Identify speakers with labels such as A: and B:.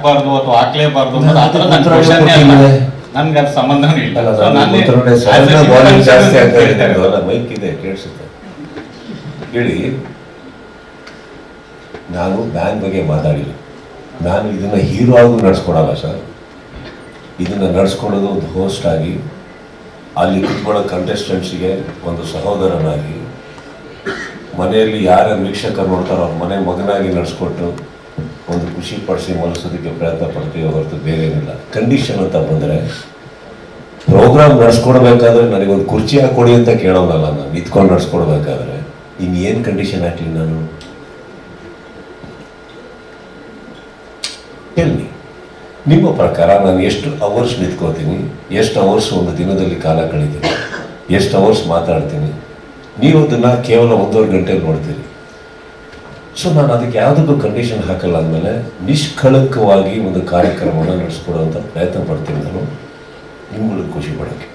A: ಹಾಕ್ಬಾರ್ದು ಅಥವಾ ಹಾಕ್ಲೇಬಾರ್ದು. ನನ್ಗೆ ಅದು ಸಂಬಂಧನೇ ಇಲ್ಲ.
B: ಮೈಕ್ ಇದೆ. ಕೇಳಿಸುತ್ತೆ. ಹೇಳಿ. ನಾನು ಬ್ಯಾಂಕ್ ಬಗ್ಗೆ ಮಾತಾಡಿಲ್ಲ. ನಾನು ಇದನ್ನ ಹೀರೋ ಆಗಿ ನಡ್ಸ್ಕೊಡಲ್ಲ ಸರ್. ಇದನ್ನ ನಡ್ಸ್ಕೊಳ್ಳೋದು ಒಂದು ಹೋಸ್ಟ್ ಆಗಿ ಅಲ್ಲಿ ಕುತ್ಕೊಳ್ಳೋ ಕಂಟೆಸ್ಟೆಂಟ್ಸ್ಗೆ ಒಂದು ಸಹೋದರನಾಗಿ ಮನೆಯಲ್ಲಿ ಯಾರ ವೀಕ್ಷಕರು ನೋಡ್ತಾರೋ ಅವ್ರ ಮನೆ ಮಗನಾಗಿ ನಡೆಸ್ಕೊಟ್ಟು ಒಂದು ಖುಷಿ ಪಡಿಸಿ ಮನಸ್ಸೋದಕ್ಕೆ ಪ್ರಯತ್ನ ಪಡ್ತೀವಿ ಹೊರತು ಬೇರೆ ಏನಿಲ್ಲ. ಕಂಡೀಷನ್ ಅಂತ ಬಂದರೆ ಪ್ರೋಗ್ರಾಮ್ ನಡೆಸ್ಕೊಡ್ಬೇಕಾದ್ರೆ ನನಗೊಂದು ಕುರ್ಚಿ ಹಾಕೊಡಿ ಅಂತ ಕೇಳೋಲ್ಲ ನಾನು. ನಿಂತ್ಕೊಂಡು ನಡೆಸ್ಕೊಡ್ಬೇಕಾದ್ರೆ ಇನ್ನೇನು ಕಂಡೀಷನ್ ಹಾಕ್ಲಿ ನಾನು? ಎಲ್ಲಿ ನಿಮ್ಮ ಪ್ರಕಾರ ನಾನು ಎಷ್ಟು ಅವರ್ಸ್ ನಿಂತ್ಕೋತೀನಿ? ಎಷ್ಟು ಅವರ್ಸ್ ಒಂದು ದಿನದಲ್ಲಿ ಕಾಲ ಕಳೀತೀನಿ? ಎಷ್ಟು ಅವರ್ಸ್ ಮಾತಾಡ್ತೀನಿ? ನೀವು ಅದನ್ನು ಕೇವಲ ಒಂದೂವರೆ ಗಂಟೆಯಲ್ಲಿ ನೋಡ್ತೀರಿ. ಸೊ ನಾನು ಅದಕ್ಕೆ ಯಾವುದಕ್ಕೂ ಕಂಡೀಷನ್ ಹಾಕಲ್ಲ ಅಂದಮೇಲೆ ನಿಷ್ಕಳಂಕವಾಗಿ ಒಂದು ಕಾರ್ಯಕ್ರಮವನ್ನು ನಡೆಸ್ಕೊಡುವಂಥ ಪ್ರಯತ್ನ ಪಡ್ತೀನಿ ನಾನು. ನಿಮ್ಗಳಿಗೆ ಖುಷಿ ಪಡೋಕ್ಕೆ